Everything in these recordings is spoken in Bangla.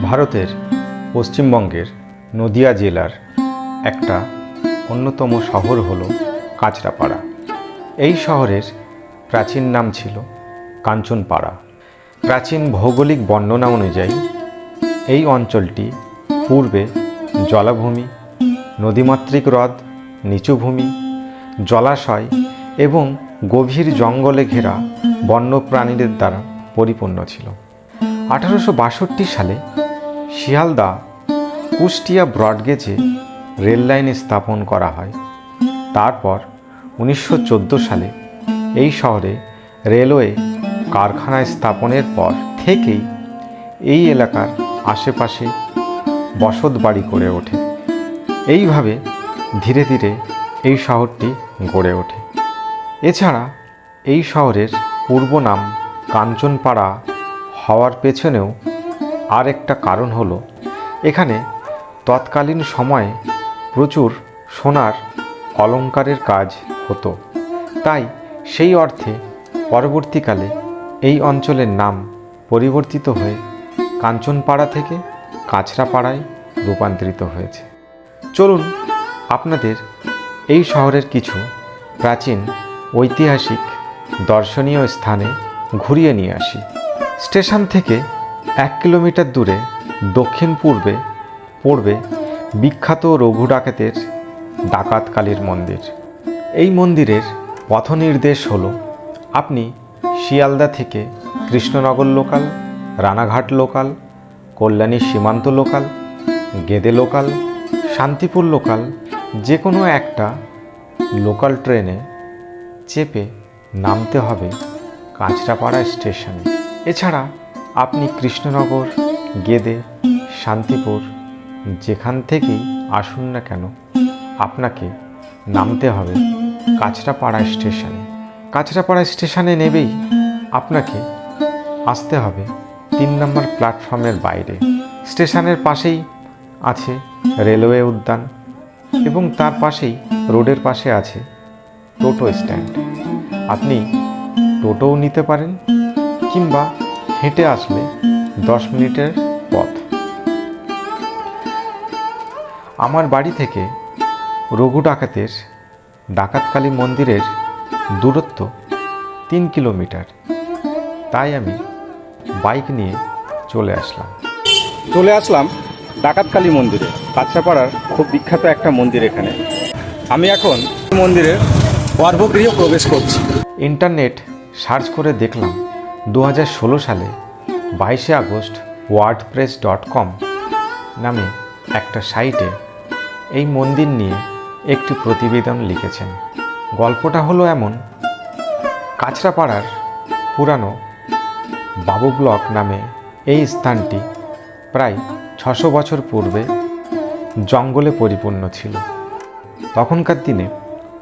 ভারতের পশ্চিমবঙ্গের নদিয়া জেলার একটা অন্যতম শহর হল কাঁচরাপাড়া। এই শহরের প্রাচীন নাম ছিল কাঞ্চনপাড়া। প্রাচীন ভৌগোলিক বর্ণনা অনুযায়ী এই অঞ্চলটি পূর্বে জলাভূমি, নদীমাতৃক হ্রদ, নিচু ভূমি, জলাশয় এবং গভীর জঙ্গলে ঘেরা বন্যপ্রাণীদের দ্বারা পরিপূর্ণ ছিল। আঠারোশো বাষট্টি সালে শিয়ালদা কুষ্টিয়া ব্রডগেজে রেল লাইন স্থাপন করা হয়। তারপর উনিশশো চোদ্দ সালে এই শহরে রেলওয়ে কারখানা স্থাপনের পর থেকেই এই এলাকার আশেপাশে বসত বাড়ি গড়ে ওঠে। এইভাবে ধীরে ধীরে এই শহরটি গড়ে ওঠে। এছাড়া এই শহরের পূর্ব নাম কাঞ্চনপাড়া হওয়ার পেছনেও আর একটা কারণ হলো, এখানে তৎকালীন সময়ে প্রচুর সোনার অলংকারের কাজ হতো। তাই সেই অর্থে পরবর্তীকালে এই অঞ্চলের নাম পরিবর্তিত হয়ে কাঞ্চনপাড়া থেকে কাঁচরাপাড়ায় রূপান্তরিত হয়েছে। চলুন আপনাদের এই শহরের কিছু প্রাচীন ঐতিহাসিক দর্শনীয় স্থানে ঘুরিয়ে নিয়ে আসি। স্টেশন থেকে এক কিলোমিটার দূরে, দক্ষিণ পূর্বে, পড়বে বিখ্যাত রঘু ডাকাতের ডাকাত কালীর মন্দির। এই মন্দিরের পথ নির্দেশ হলো, আপনি শিয়ালদা থেকে Krishnanagar local, Ranaghat local, Kalyani Simanta local, Gede local, Shantipur local যে কোনো একটা লোকাল ট্রেনে চেপে নামতে হবে কাঁচরাপাড়া স্টেশনে। এছাড়া আপনি কৃষ্ণনগর, গেদে, শান্তিপুর, যেখান থেকেই আসুন না কেন, আপনাকে নামতে হবে কাঁচরাপাড়া স্টেশনে। কাঁচরাপাড়া স্টেশনে নেবেই আপনাকে আসতে হবে তিন নম্বর প্ল্যাটফর্মের বাইরে। স্টেশনের পাশেই আছে রেলওয়ে উদ্যান এবং তার পাশেই রোডের পাশে আছে টোটো স্ট্যান্ড। আপনি টোটোও নিতে পারেন কিংবা হেঁটে আসলে দশ মিনিটের পথ। আমার বাড়ি থেকে রঘু ডাকাতের ডাকাতকালী মন্দিরের দূরত্ব তিন কিলোমিটার। তাই আমি বাইক নিয়ে চলে আসলাম। চলে আসলাম ডাকাতকালী মন্দিরে। কাছড়াপাড়ার খুব বিখ্যাত একটা মন্দির এখানে। আমি এখন মন্দিরের গর্ভগৃহ প্রবেশ করছি। ইন্টারনেট সার্চ করে দেখলাম দু হাজার ষোলো সালে বাইশে August word press dot com নামে একটা সাইটে এই মন্দির নিয়ে একটি প্রতিবেদন লিখেছেন। গল্পটা হলো এমন কাছড়াপাড়ার পুরানো বাবু ব্লক নামে এই স্থানটি প্রায় ছশো বছর পূর্বে জঙ্গলে পরিপূর্ণ ছিল। তখনকার দিনে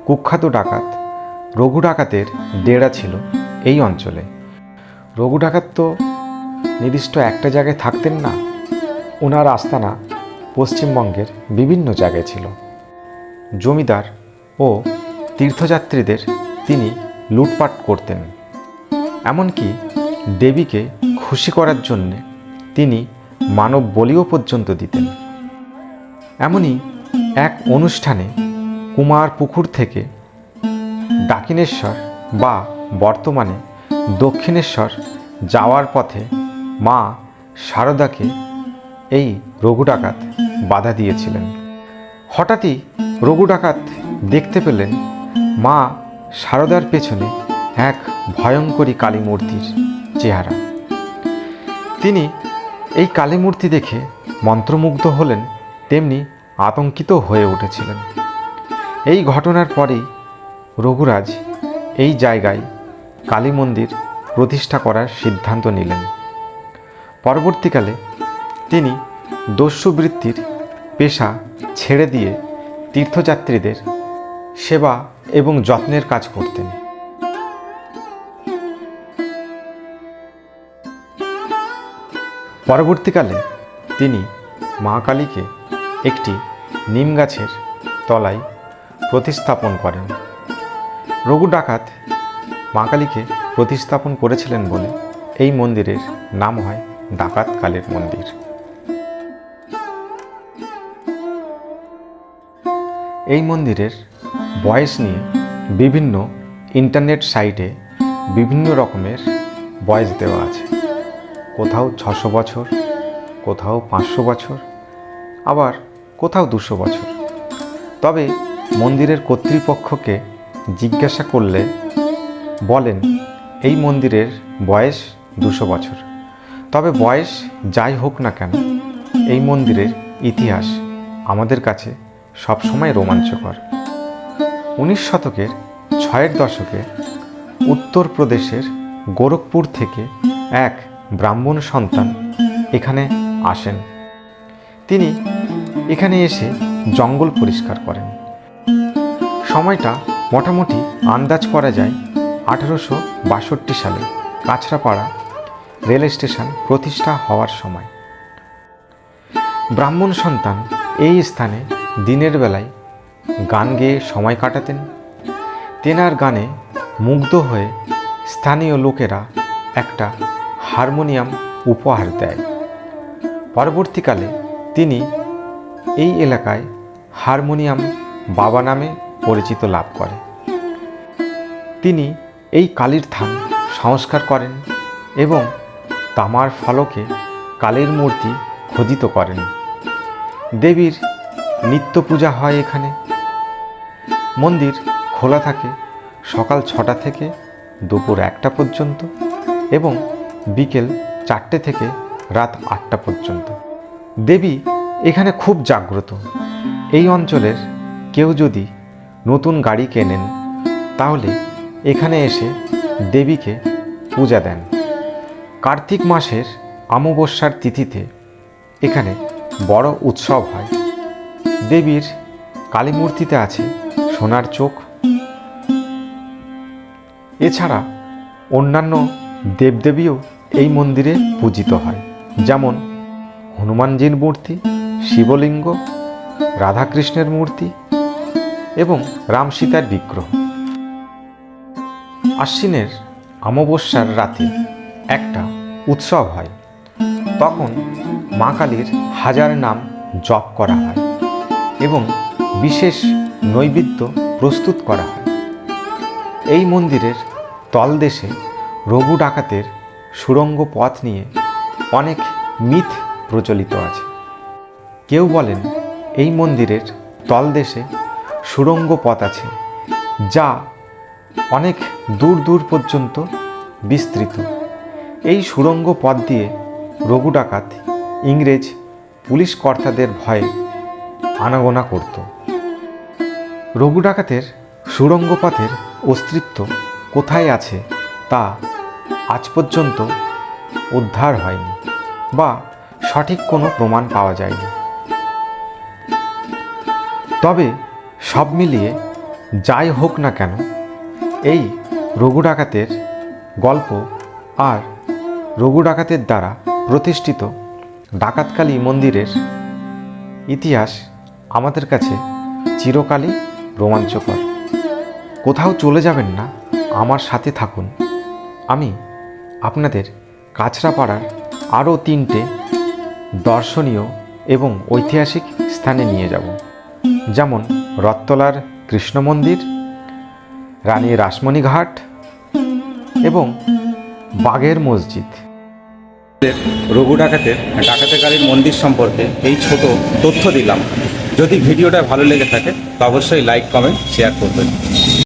কুখ্যাত ডাকাত, রঘু ডাকাতের ডেরা ছিল এই অঞ্চলে। রঘু ডাকাত তো নির্দিষ্ট একটা জায়গায় থাকতেন না। ওনার আস্তানা পশ্চিমবঙ্গের বিভিন্ন জায়গায় ছিল। জমিদার ও তীর্থযাত্রীদের তিনি লুটপাট করতেন। এমনকি দেবীকে খুশি করার জন্যে তিনি মানব বলিও পর্যন্ত দিতেন। এমনই এক অনুষ্ঠানে কুমার পুকুর থেকে ডাকিনেশ্বর বা বর্তমানে দক্ষিণেশ্বর যাওয়ার পথে মা শারদাকে এই রঘু ডাকাত বাধা দিয়েছিলেন। হঠাৎই রঘু ডাকাত দেখতে পেলেন মা শারদার পেছনে এক ভয়ঙ্করী কালী মূর্তির চেহারা। তিনি এই কালী মূর্তি দেখে মন্ত্রমুগ্ধ হলেন, তেমনি আতঙ্কিত হয়ে উঠেছিলেন। এই ঘটনার পরেই রঘুরাজ এই জায়গায় কালী মন্দির প্রতিষ্ঠা করার সিদ্ধান্ত নিলেন। পরবর্তীকালে তিনি দস্যুবৃত্তির পেশা ছেড়ে দিয়ে তীর্থযাত্রীদের সেবা এবং যত্নের কাজ করতেন। পরবর্তীকালে তিনি মা কালীকে একটি নিম গাছের তলায় প্রতিস্থাপন করেন। রঘু ডাকাত মা কালীকে প্রতিস্থাপন করেছিলেন বলে এই মন্দিরের নাম হয় ডাকাত কালের মন্দির। এই মন্দিরের বয়স নিয়ে বিভিন্ন ইন্টারনেট সাইটে বিভিন্ন রকমের বয়স দেওয়া আছে। কোথাও ছশো বছর, কোথাও পাঁচশো বছর, আবার কোথাও দুশো বছর। তবে মন্দিরের কর্তৃপক্ষকে জিজ্ঞাসা করলে বলেন, এই মন্দিরের বয়স দুশো বছর। তবে বয়স যাই হোক না কেন, এই মন্দিরের ইতিহাস আমাদের কাছে সবসময় রোমাঞ্চকর। উনিশ শতকের ছয়ের দশকে উত্তরপ্রদেশের গোরখপুর থেকে এক ব্রাহ্মণ সন্তান এখানে আসেন। তিনি এখানে এসে জঙ্গল পরিষ্কার করেন। সময়টা মোটামুটি আন্দাজ করা যায় আঠারোশো বাষট্টি সালে কাছড়াপাড়া রেল স্টেশন প্রতিষ্ঠা হওয়ার সময়। ব্রাহ্মণ সন্তান এই স্থানে দিনের বেলায় গান গেয়ে সময় কাটাতেন। তেনার গানে মুগ্ধ হয়ে স্থানীয় লোকেরা একটা হারমোনিয়াম উপহার দেয়। পরবর্তীকালে তিনি এই এলাকায় হারমোনিয়াম বাবা নামে পরিচিত লাভ করে। তিনি এই কালীর থান সংস্কার করেন এবং তামার ফলকে কালীর মূর্তি খোদিত করেন। দেবীর নিত্য পূজা হয় এখানে। মন্দির খোলা থাকে সকাল ছটা থেকে দুপুর একটা পর্যন্ত এবং বিকেল চারটে থেকে রাত আটটা পর্যন্ত। দেবী এখানে খুব জাগ্রত। এই অঞ্চলের কেউ যদি নতুন গাড়ি কেনেন, তাহলে এখানে এসে দেবীকে পূজা দেন। কার্তিক মাসের অমাবস্যার তিথিতে এখানে বড় উৎসব হয়। দেবীর কালী মূর্তিতে আছে সোনার চোখ। এছাড়া অন্যান্য দেবদেবীও এই মন্দিরে পূজিত হয়। যেমন হনুমানজির মূর্তি, শিবলিঙ্গ, রাধাকৃষ্ণের মূর্তি এবং রাম সীতার বিগ্রহ। আশ্বিনের অমাবস্যার রাতে একটা উৎসব হয়। তখন মা কালীর হাজার নাম জপ করা হয় এবং বিশেষ নৈবেদ্য প্রস্তুত করা হয়। এই মন্দিরের তলদেশে রঘু ডাকাতের সুড়ঙ্গ পথ নিয়ে অনেক মিথ প্রচলিত আছে। কেউ বলেন এই মন্দিরের তলদেশে সুড়ঙ্গ পথ আছে, যা অনেক দূর দূর পর্যন্ত বিস্তৃত। এই সুড়ঙ্গ পথ দিয়ে রঘু ডাকাত ইংরেজ পুলিশ কর্তাদের ভয়ে আনাগোনা করত। রঘু ডাকাতের সুড়ঙ্গ পথের অস্তিত্ব কোথায় আছে তা আজ পর্যন্ত উদ্ধার হয়নি বা সঠিক কোনো প্রমাণ পাওয়া যায়নি। তবে সব মিলিয়ে যাই হোক না কেন এই রঘু ডাকাতের গল্প আর রঘু ডাকাতের দ্বারা প্রতিষ্ঠিত ডাকাতকালী মন্দিরের ইতিহাস আমাদের কাছে চিরকালই রোমাঞ্চকর। কোথাও চলে যাবেন না, আমার সাথে থাকুন। আমি আপনাদের কাছড়াপাড়ার আরও তিনটে দর্শনীয় এবং ঐতিহাসিক স্থানে নিয়ে যাব। যেমন রত্তলার কৃষ্ণ মন্দির রানী রাসমণি ঘাট এবং বাগের মসজিদ। রঘু ডাকাতের ডাকাতে কালীর মন্দির সম্পর্কে এই ছোট তথ্য দিলাম। যদি ভিডিওটা ভালো লেগে থাকে, তো অবশ্যই লাইক কমেন্ট শেয়ার করবেন।